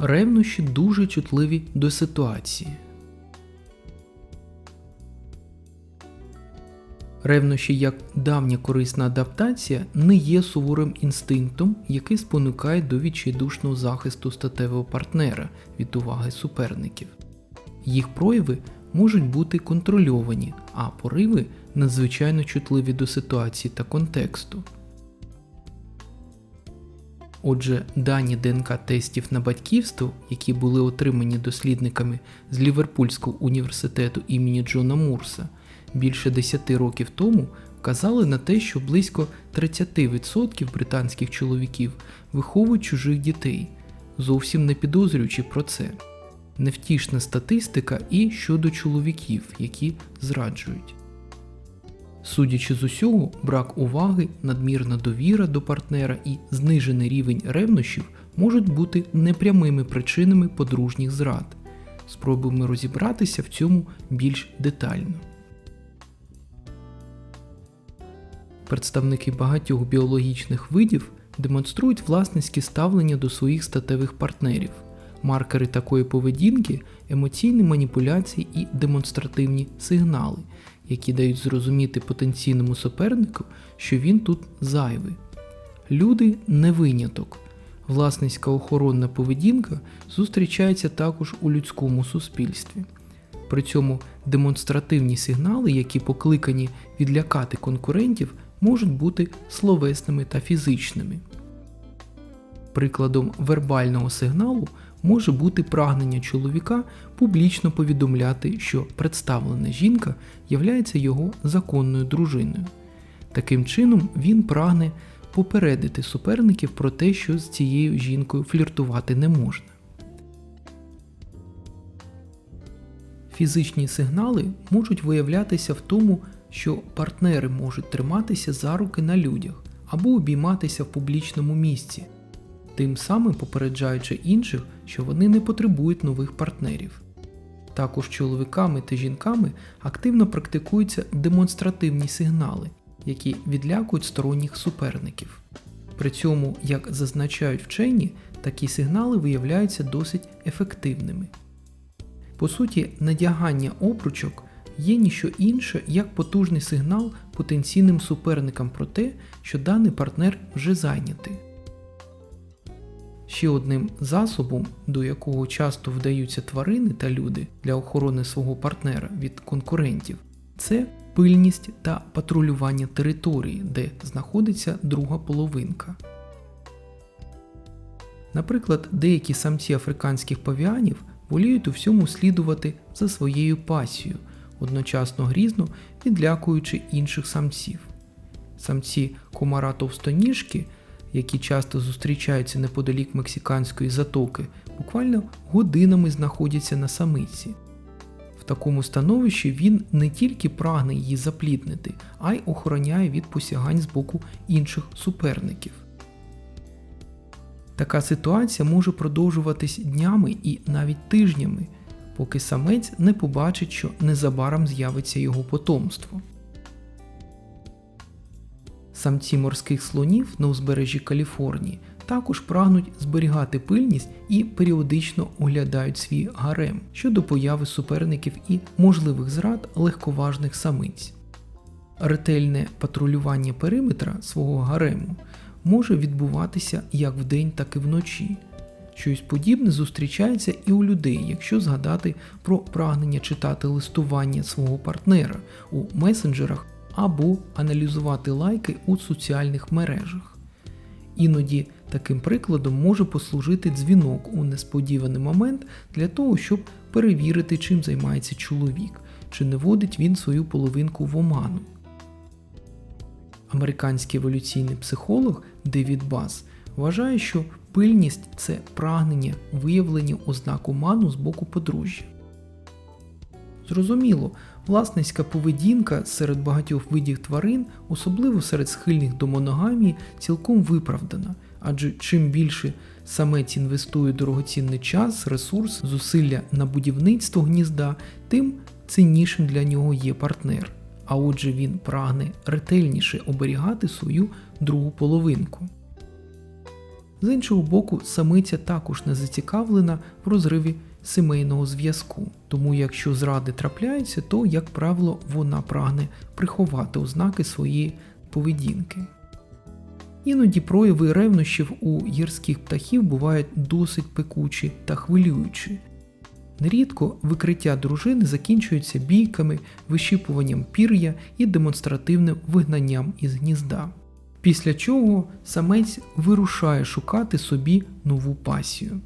Ревнощі дуже чутливі до ситуації. Ревнощі як давня корисна адаптація не є суворим інстинктом, який спонукає до відчайдушного захисту статевого партнера від уваги суперників. Їх прояви можуть бути контрольовані, а пориви надзвичайно чутливі до ситуації та контексту. Отже, дані ДНК-тестів на батьківство, які були отримані дослідниками з Ліверпульського університету імені Джона Мурса більше 10 років тому, вказали на те, що близько 30% британських чоловіків виховують чужих дітей, зовсім не підозрюючи про це. Невтішна статистика і щодо чоловіків, які зраджують. Судячи з усього, брак уваги, надмірна довіра до партнера і знижений рівень ревнощів можуть бути непрямими причинами подружніх зрад. Спробуємо розібратися в цьому більш детально. Представники багатьох біологічних видів демонструють власницьке ставлення до своїх статевих партнерів. Маркери такої поведінки емоційні маніпуляції і демонстративні сигнали, які дають зрозуміти потенційному супернику, що він тут зайвий. Люди не виняток. Власницька охоронна поведінка зустрічається також у людському суспільстві. При цьому демонстративні сигнали, які покликані відлякати конкурентів, можуть бути словесними та фізичними. Прикладом вербального сигналу може бути прагнення чоловіка публічно повідомляти, що представлена жінка являється його законною дружиною. Таким чином, він прагне попередити суперників про те, що з цією жінкою фліртувати не можна. Фізичні сигнали можуть виявлятися в тому, що партнери можуть триматися за руки на людях або обійматися в публічному місці, тим самим попереджаючи інших, що вони не потребують нових партнерів. Також чоловіками та жінками активно практикуються демонстративні сигнали, які відлякують сторонніх суперників. При цьому, як зазначають вчені, такі сигнали виявляються досить ефективними. По суті, надягання обручок є ніщо інше, як потужний сигнал потенційним суперникам про те, що даний партнер вже зайнятий. Ще одним засобом, до якого часто вдаються тварини та люди для охорони свого партнера від конкурентів, це пильність та патрулювання території, де знаходиться друга половинка. Наприклад, деякі самці африканських павіанів воліють у всьому слідувати за своєю пасією, одночасно грізно відлякуючи інших самців. Самці комара товстоніжки, які часто зустрічаються неподалік мексиканської затоки, буквально годинами знаходяться на самиці. В такому становищі він не тільки прагне її запліднити, а й охороняє від посягань з боку інших суперників. Така ситуація може продовжуватись днями і навіть тижнями, поки самець не побачить, що незабаром з'явиться його потомство. Самці морських слонів на узбережжі Каліфорнії також прагнуть зберігати пильність і періодично оглядають свій гарем щодо появи суперників і можливих зрад легковажних самиць. Ретельне патрулювання периметра свого гарему може відбуватися як вдень, так і вночі. Щось подібне зустрічається і у людей, якщо згадати про прагнення читати листування свого партнера у месенджерах або аналізувати лайки у соціальних мережах. Іноді таким прикладом може послужити дзвінок у несподіваний момент для того, щоб перевірити, чим займається чоловік, чи не водить він свою половинку в оману. Американський еволюційний психолог Девід Бас вважає, що пильність це прагнення виявлення ознак оману з боку подружжя. Зрозуміло, власницька поведінка серед багатьох видів тварин, особливо серед схильних до моногамії, цілком виправдана, адже чим більше самець інвестує дорогоцінний час, ресурс, зусилля на будівництво гнізда, тим ціннішим для нього є партнер. А отже, він прагне ретельніше оберігати свою другу половинку. З іншого боку, самиця також не зацікавлена в розриві сімейного зв'язку, тому якщо зради трапляються, то, як правило, вона прагне приховати ознаки своєї поведінки. Іноді прояви ревнощів у гірських птахів бувають досить пекучі та хвилюючі. Нерідко викриття дружини закінчується бійками, вищипуванням пір'я і демонстративним вигнанням із гнізда. Після чого самець вирушає шукати собі нову пасію.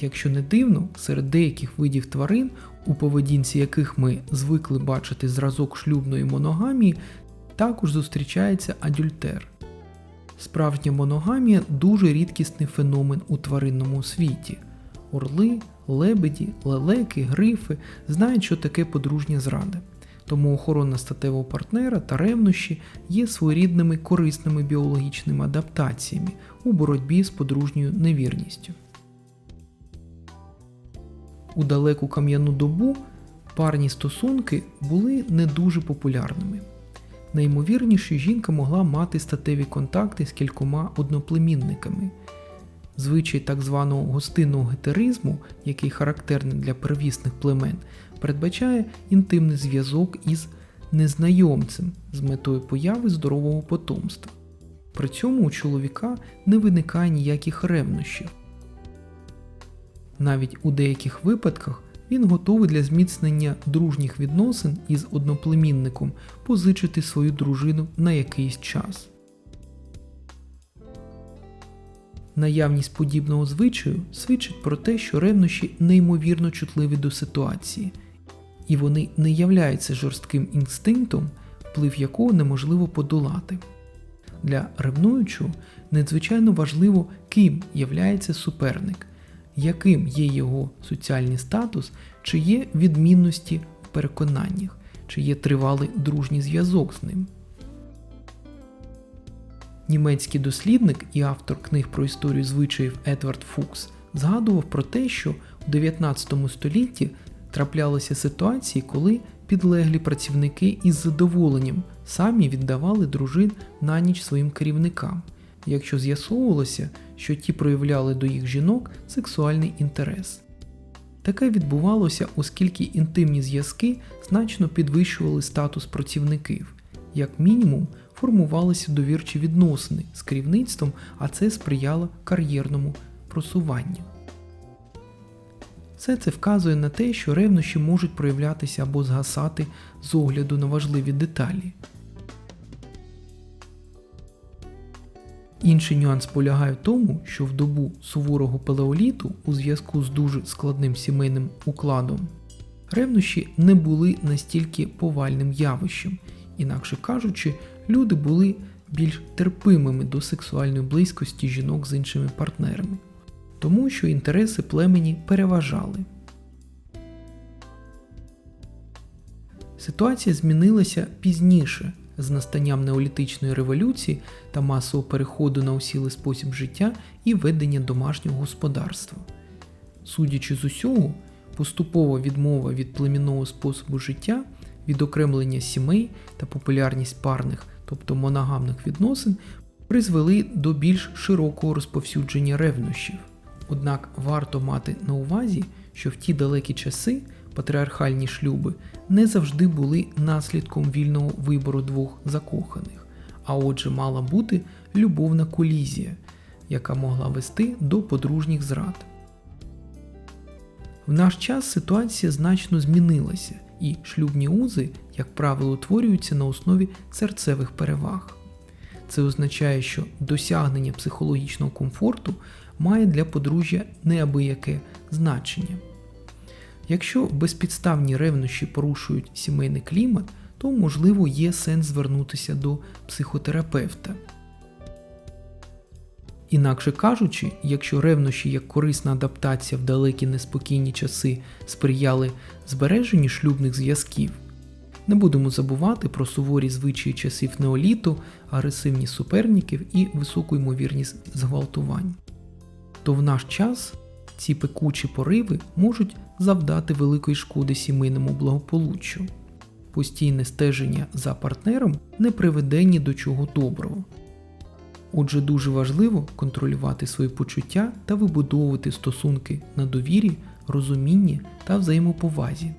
Якщо не дивно, серед деяких видів тварин, у поведінці яких ми звикли бачити зразок шлюбної моногамії, також зустрічається адюльтер. Справжня моногамія дуже рідкісний феномен у тваринному світі. Орли, лебеді, лелеки, грифи знають, що таке подружня зрада. Тому охорона статевого партнера та ревнощі є своєрідними корисними біологічними адаптаціями у боротьбі з подружньою невірністю. У далеку кам'яну добу парні стосунки були не дуже популярними. Найімовірніше, жінка могла мати статеві контакти з кількома одноплемінниками. Звичай так званого гостинного гетеризму, який характерний для первісних племен, передбачає інтимний зв'язок із незнайомцем з метою появи здорового потомства. При цьому у чоловіка не виникає ніяких ревнощів. Навіть у деяких випадках він готовий для зміцнення дружніх відносин із одноплемінником позичити свою дружину на якийсь час. Наявність подібного звичаю свідчить про те, що ревнощі неймовірно чутливі до ситуації, і вони не являються жорстким інстинктом, вплив якого неможливо подолати. Для ревнуючого надзвичайно важливо, ким являється суперник, яким є його соціальний статус, чи є відмінності в переконаннях, чи є тривалий дружній зв'язок з ним. Німецький дослідник і автор книг про історію звичаїв Едвард Фукс згадував про те, що у 19 столітті траплялися ситуації, коли підлеглі працівники із задоволенням самі віддавали дружин на ніч своїм керівникам, якщо з'ясовувалося, що ті проявляли до їх жінок сексуальний інтерес. Таке відбувалося, оскільки інтимні зв'язки значно підвищували статус працівників, як мінімум формувалися довірчі відносини з керівництвом, а це сприяло кар'єрному просуванню. Все це вказує на те, що ревнощі можуть проявлятися або згасати з огляду на важливі деталі. Інший нюанс полягає в тому, що в добу суворого палеоліту у зв'язку з дуже складним сімейним укладом ревнощі не були настільки повальним явищем, інакше кажучи, люди були більш терпимими до сексуальної близькості жінок з іншими партнерами, тому що інтереси племені переважали. Ситуація змінилася пізніше з настанням неолітичної революції та масового переходу на усілий спосіб життя і ведення домашнього господарства. Судячи з усього, поступова відмова від племінного способу життя, відокремлення сімей та популярність парних, тобто моногамних відносин, призвели до більш широкого розповсюдження ревнощів. Однак варто мати на увазі, що в ті далекі часи патріархальні шлюби не завжди були наслідком вільного вибору двох закоханих, а отже, мала бути любовна колізія, яка могла вести до подружніх зрад. В наш час ситуація значно змінилася, і шлюбні узи, як правило, утворюються на основі серцевих переваг. Це означає, що досягнення психологічного комфорту має для подружжя неабияке значення. Якщо безпідставні ревнощі порушують сімейний клімат, то можливо є сенс звернутися до психотерапевта. Інакше кажучи, якщо ревнощі як корисна адаптація в далекі неспокійні часи сприяли збереженню шлюбних зв'язків, не будемо забувати про суворі звичаї часів неоліту, агресивні суперників і високу ймовірність зґвалтувань, то в наш час ці пекучі пориви можуть завдати великої шкоди сімейному благополуччю. Постійне стеження за партнером не приведе ні до чого доброго. Отже, дуже важливо контролювати свої почуття та вибудовувати стосунки на довірі, розумінні та взаємоповазі.